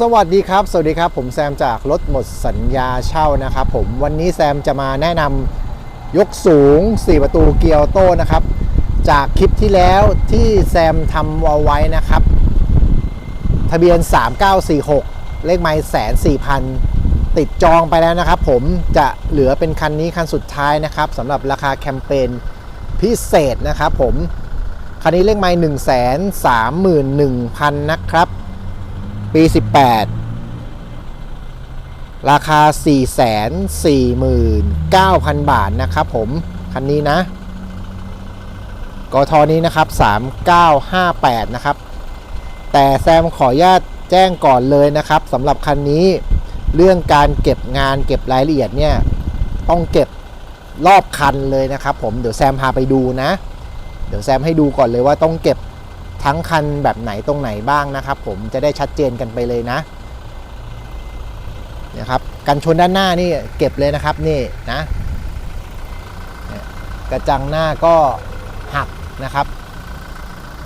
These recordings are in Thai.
สวัสดีครับ สวัสดีครับ ผมแซมจากรถหมดสัญญาเช่านะครับผมวันนี้แซมจะมาแนะนำยกสูง 4 ประตูเกียร์โต้นะครับ จากคลิปที่แล้วที่แซมทำเอาไว้นะครับ ทะเบียน 3946 เลขไมล์แสนสี่พันติดจองไปแล้วนะครับ ผมจะเหลือเป็นคันนี้คันสุดท้ายนะครับสำหรับราคาแคมเปญพิเศษนะครับผม คันนี้เลขไมล์1 3 1 0 0 0 นะครับ ปี 18 ราคา 449,000 บาทนะครับผม คันนี้นะกทนี้นะครับ 3958 นะครับ แต่แซมขออนุญาตแจ้งก่อนเลยนะครับสำหรับคันนี้เรื่องการเก็บงานเก็บรายละเอียดเนี่ยต้องเก็บรอบคันเลยนะครับผมเดี๋ยวแซมพาไปดูนะ เดี๋ยวแซมให้ดูก่อนเลยว่าต้องเก็บ ทั้งคันแบบไหนตรงไหนบ้างนะครับ ผมจะได้ชัดเจนกันไปเลยนะนี่ยครับกันชนด้านหน้านี่เก็บเลยนะครับนี่นะกระจังหน้าก็หักนะครับ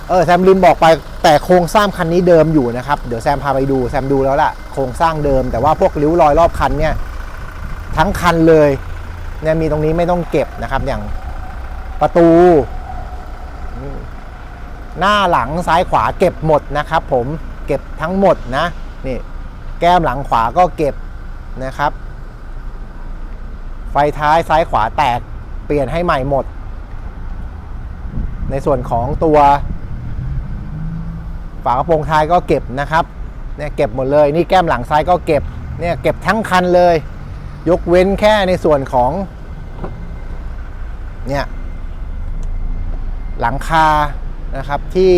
เออแซมลืมบอกไปแต่โครงสร้างคันนี้เดิมอยู่นะครับ เดี๋ยวแซมพาไปดูแซมดูแล้วล่ะโครงสร้างเดิม แต่ว่าพวกริ้วรอยรอบคันเนี่ยทั้งคันเลยเนี่ยมีตรงนี้ไม่ต้องเก็บนะครับอย่างประตู หน้าหลังซ้ายขวาเก็บหมดนะครับ ผมเก็บทั้งหมดนะนี่แก้มหลังขวาก็เก็บนะครับ ไฟท้ายซ้ายขวาแตกเปลี่ยนให้ใหม่หมด ในส่วนของตัว ฝากระโปรงท้ายก็เก็บนะครับเนี่ยเก็บหมดเลยนี่แก้มหลังซ้ายก็เก็บเนี่ยเก็บทั้งคันเลย ยกเว้นแค่ในส่วนของเนี่ยหลังคา นะครับที่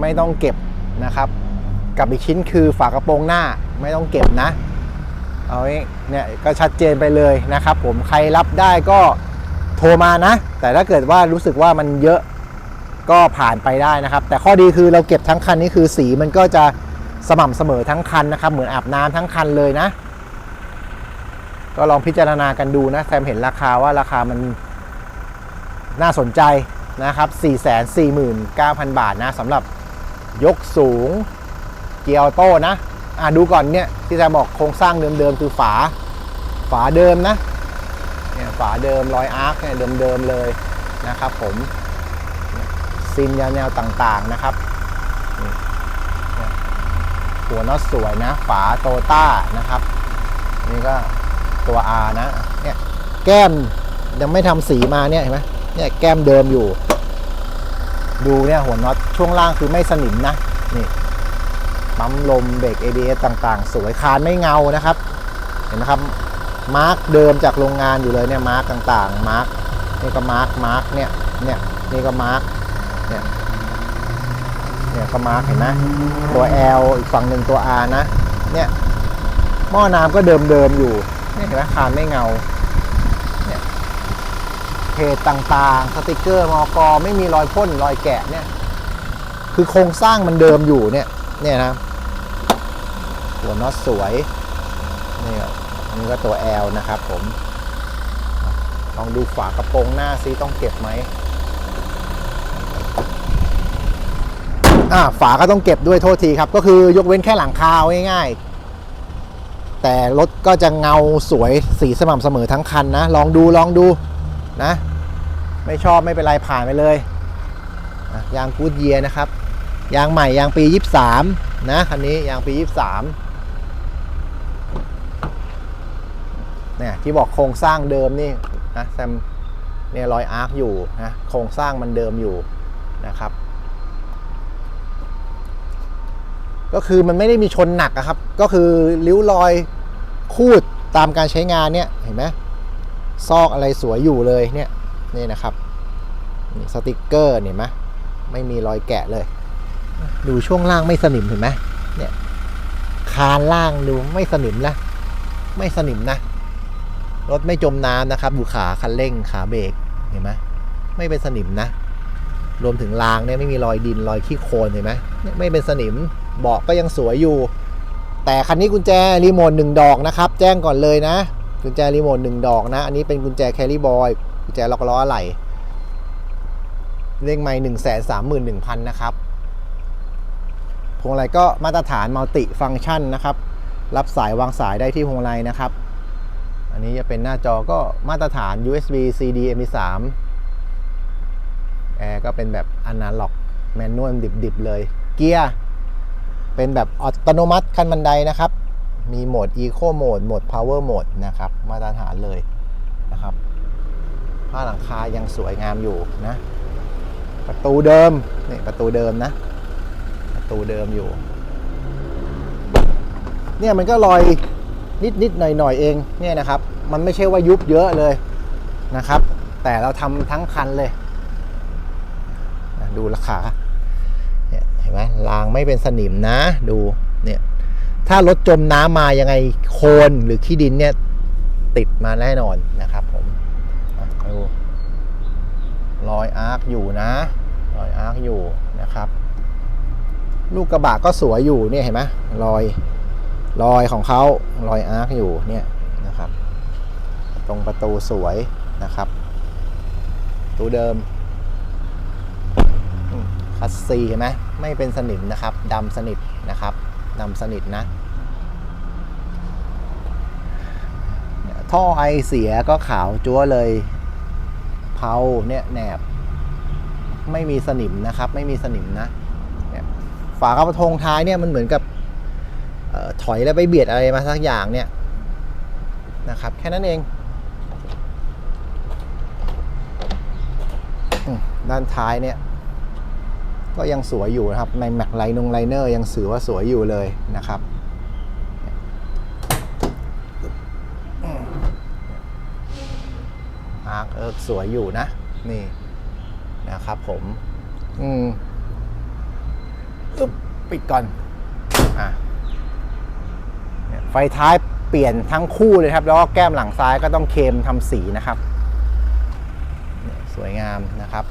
ไม่ต้องเก็บนะครับ กับอีกชิ้นคือฝากระโปรงหน้าไม่ต้องเก็บนะเอาไว้เนี่ยก็ชัดเจนไปเลยนะครับ ผมใครรับได้ก็โทรมานะ แต่ถ้าเกิดว่ารู้สึกว่ามันเยอะก็ผ่านไปได้นะครับ แต่ข้อดีคือเราเก็บทั้งคันนี่คือสีมันก็จะสม่ำเสมอทั้งคันนะครับ เหมือนอาบน้ำทั้งคันเลยนะ ก็ลองพิจารณากันดูนะแซมเห็นราคาว่าราคามันน่าสนใจ นะครับ 449,000 บาทนะสำหรับยกสูงเกียร์ออโต้นะอะดูก่อนเนี่ยที่จะบอกโครงสร้างเดิมๆคือฝา ฝาเดิมนะเนี่ยฝาเดิมรอยอาร์คเนี่ยเดิมๆเลยนะครับผมซินแนวต่างๆนะครับหัวน็อตสวยนะ ฝาโตต้านะครับ นี่ก็ตัว R นะเนี่ยแก้มยังไม่ทำสีมาเนี่ยเห็นไหมเนี่ยแก้มเดิมอยู่ ดูเนี่ยหัวน็อตช่วงล่างคือไม่สนิมนะนี่ปั๊มลมเบรก ABS ต่างๆ สวยคานไม่เงานะครับ เห็นไหมครับมาร์กเดิมจากโรงงานอยู่เลยเนี่ยมาร์กต่างๆมาร์กนี่ก็มาร์กมาร์กเนี่ยเนี่ยนี่ก็มาร์กเนี่ยเนี่ยก็มาร์กเห็นไหมตัว L อีกฝั่งหนึ่งตัว R นะเนี่ยหม้อน้ำก็เดิมๆอยู่เห็นไหมคานไม่เงา จต่างๆ สติกเกอร์มอกอไม่มีรอยพ่นรอยแกะเนี่ย คือโครงสร้างมันเดิมอยู่เนี่ย เนี่ยนะ หัวน็อตสวย นี่อันนี้ก็ตัว L นะครับผม ลองดูฝากระโปรงหน้าซิต้องเก็บไหมอ่าฝาก็ต้องเก็บด้วยโทษทีครับ ก็คือยกเว้นแค่หลังคาเอาง่ายๆแต่รถก็จะเงาสวยสีสม่ำเสมอทั้งคันนะ ลองดูลองดูนะ ไม่ชอบไม่เป็นไรผ่านไปเลยยางกูดเยียนะครับ ยางใหม่ยางปี 23 นะคันนี้ยางปี 23เนี่ยที่บอกโครงสร้างเดิมนี่นะแซมเนี่ยรอยอาร์คอยู่นะโครงสร้างมันเดิมอยู่นะครับ ก็คือมันไม่ได้มีชนหนักอะครับ ก็คือริ้วรอยคูดตามการใช้งานเนี่ยเห็นไหมซอกอะไรสวยอยู่เลยเนี่ย นี่นะครับสติกเกอร์เห็นไหมไม่มีรอยแกะเลย ดูช่วงล่างไม่สนิมเห็นไหมเนี่ยคานล่างดูไม่สนิมนะไม่สนิมนะ รถไม่จมน้ำนะครับ ดูขาคันเร่งขาเบรกเห็นไหมไม่เป็นสนิมนะ รวมถึงรางเนี่ยไม่มีรอยดินรอยขี้โคลนเห็นไหมเนี่ยไม่เป็นสนิมเบาะก็ยังสวยอยู่ แต่คันนี้กุญแจรีโมทหนึ่งดอกนะครับ แจ้งก่อนเลยนะ กุญแจรีโมทหนึ่งดอกนะ อันนี้เป็นกุญแจแคลรี่บอย กุญแจล็อกล้ออะไหล่เลขไม่หนึ่งแสนสามหมื่นหนึ่งพันนะครับพวงมาลัยก็มาตรฐานมัลติฟัง c t ชันนะครับ รับสายวางสายได้ที่พวงมาลัยนะครับ อันนี้จะเป็นหน้าจอก็มาตรฐาน USB CD MP3 แอร์ก็เป็นแบบอนาล็อกแมนนวลดิบๆเลย เกียร์เป็นแบบอัตโนมัติคันบันไดนะครับ มีโหมด Eco Mode โหมด Power Mode นะครับ มาตรฐานเลย ผ้าหลังคายังสวยงามอยู่นะ ประตูเดิมนี่ประตูเดิมนะ ประตูเดิมอยู่ เนี่ยมันก็ลอยนิดนิดหน่อยหน่อยเองเนี่ยนะครับ มันไม่ใช่ว่ายุบเยอะเลยนะครับ แต่เราทำทั้งคันเลย ดูราคาเนี่ยเห็นไหมรางไม่เป็นสนิมนะ ดูเนี่ยถ้ารถจมน้ำมายังไงโคลนหรือขี้ดินเนี่ยติดมาแน่นอนนะครับผม ดูรอยอาร์คอยู่นะรอยอาร์คอยู่นะครับ ลูกกระบะก็สวยอยู่เนี่ยเห็นไหมรอยรอยของเขารอยอาร์คอยู่เนี่ยนะครับ ตรงประตูสวยนะครับตูเดิมคัสซีเห็นไหมไม่เป็นสนิมนะครับดำสนิทนะครับดำสนิทนะท่อไอเสียก็ขาวจั๊วเลย เผาเนี่ยแหนบ ไม่มีสนิมนะครับ ไม่มีสนิมนะเนี่ยฝากระโปรงท้ายเนี่ยมันเหมือนกับออถอยแล้วไปเบียดอะไรมาสักอย่างเนี่ยนะครับ แค่นั้นเองอด้านท้ายเนี่ย ก็ยังสวยอยู่นะครับ ในแม็กไลนงไลเนอร์ยังสือว่าสวยอยู่เลยนะครับอา ร์คเอิร์กสวยอยู่นะ นี่นะครับผม อืมอึ๊บปิดก่อน อะไฟท้ายเปลี่ยนทั้งคู่เลยครับ แล้วก็แก้มหลังซ้ายก็ต้องเคมทำสีนะครับ สวยงามนะครับ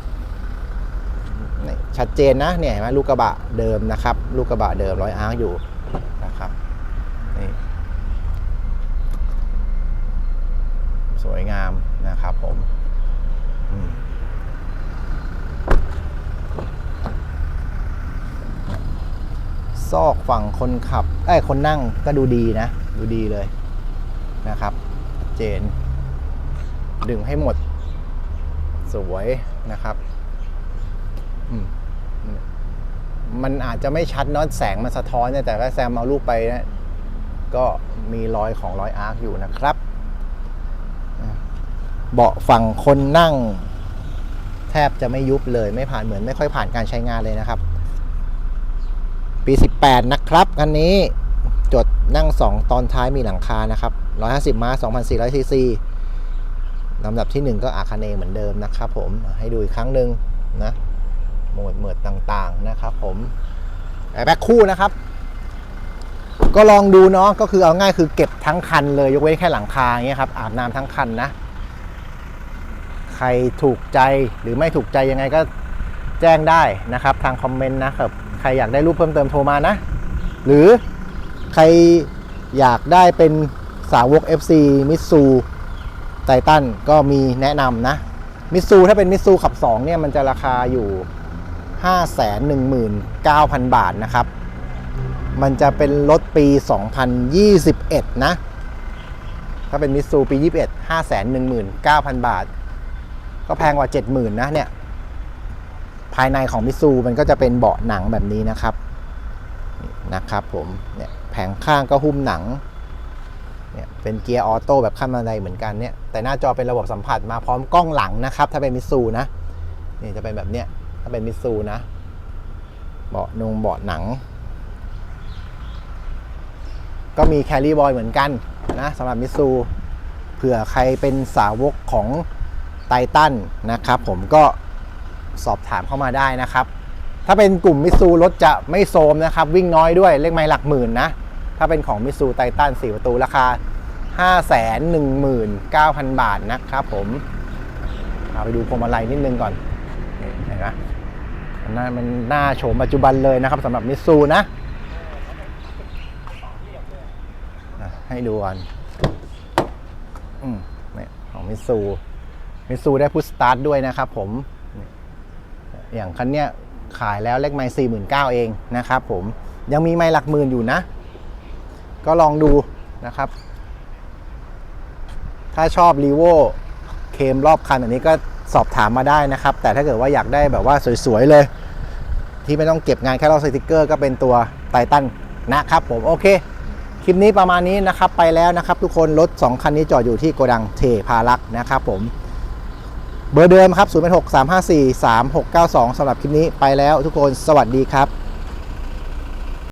ชัดเจนนะ เนี่ยเห็นไหมลูกกระบะเดิมนะครับ ลูกกระบะเดิมร้อยอาร์คอยู่นะครับนี่สวยงาม นะครับผมซอกฝั่งคนขับไอ้คนนั่งก็ดูดีนะ ดูดีเลยนะครับ เจน ดึงให้หมด สวยนะครับมันอาจจะไม่ชัดเนอะแสงมันสะท้อนเนี่ยแต่ถ้าแซมเอารูปไปนะก็มีรอยของรอยอาร์คอยู่นะครับ เบาะฝั่งคนนั่ง แทบจะไม่ยุบเลยไม่ผ่านเหมือนไม่ค่อยผ่านการใช้งานเลยนะครับ ปี 18 นะครับคันนี้จดนั่ง 2 ตอนท้ายมีหลังคานะครับ 150 ม้า 2,400 ซีซีลำดับที่ 1 ก็อาคาเนเหมือนเดิมนะครับผมให้ดูอีกครั้งหนึ่งนะโหมดเมิดต่างๆนะครับผมแอร์แบ็คคู่นะครับ ก็ลองดูเนาะก็คือเอาง่ายคือเก็บทั้งคันเลยยกเว้นแค่หลังคาอย่างเงี้ยครับอาบน้ำทั้งคันนะ ใครถูกใจหรือไม่ถูกใจยังไงก็แจ้งได้นะครับ ทางคอมเมนต์นะครับใครอยากได้รูปเพิ่มเติมโทรมานะ หรือใครอยากได้เป็นสาวก FC มิตซูไททันก็มีแนะนำนะมิตซูถ้าเป็นมิตซูขับ 2 เนี่ย มันจะราคาอยู่ 519,000 บาทนะครับ มันจะเป็นรถปี 2021 นะ ถ้าเป็นมิตซูปี 21 519,000 บาท ก็แพงกว่า 70,000นะเนี่ย ภายในของมิซูมันก็จะเป็นเบาะหนังแบบนี้นะครับนะครับผมเนี่ยแผงข้างก็หุ้มหนังเนี่ยเป็นเกียร์ออโต้แบบขั้นบันไดเหมือนกันเนี่ยแต่หน้าจอเป็นระบบสัมผัสมาพร้อมกล้องหลังนะครับ ถ้าเป็นมิซูนะนี่จะเป็นแบบเนี้ยถ้าเป็นมิซูนะ เบาะนุงเบาะหนัง ก็มีแครี่บอยเหมือนกันนะสำหรับมิซูเผื่อใครเป็นสาวกของ ไททันนะครับผมก็สอบถามเข้ามาได้นะครับ ถ้าเป็นกลุ่มมิซูรถจะไม่โซมนะครับ วิ่งน้อยด้วยเลขไม้หลักหมื่นนะ ถ้าเป็นของมิซูไททัน4ประตูราคา 519,000 บาทนะครับผมเอาไปดูพวงมาลัยนิดนึงก่อนเห็นไหมมันน่ามันหน้าโฉมปัจจุบันเลยนะครับสำหรับมิซูนะ ให้ดูก่อน อืมเนี่ยของมิซู มิซูได้พุชสตาร์ทด้วยนะครับผมอย่างคันเนี้ยขายแล้วเลขไมล์สี่หมื่นเก้าเองนะครับผมยังมีไม่หลักหมื่นอยู่นะ ก็ลองดูนะครับ ถ้าชอบรีโวเคมรอบคันแบบนี้ก็สอบถามมาได้นะครับ แต่ถ้าเกิดว่าอยากได้แบบว่าสวยๆเลย ที่ไม่ต้องเก็บงานแค่ลอกสติกเกอร์ก็เป็นตัวไททันนะครับผมโอเค คลิปนี้ประมาณนี้นะครับไปแล้วนะครับ ทุกคนรถ 2 คันนี้จอดอยู่ที่โกดังเทพารักษ์นะครับผม เบอร์เดิมครับ 0 6 3 5 4 3 6 9 2สำหรับคลิปนี้ไปแล้วทุกคนสวัสดีครับ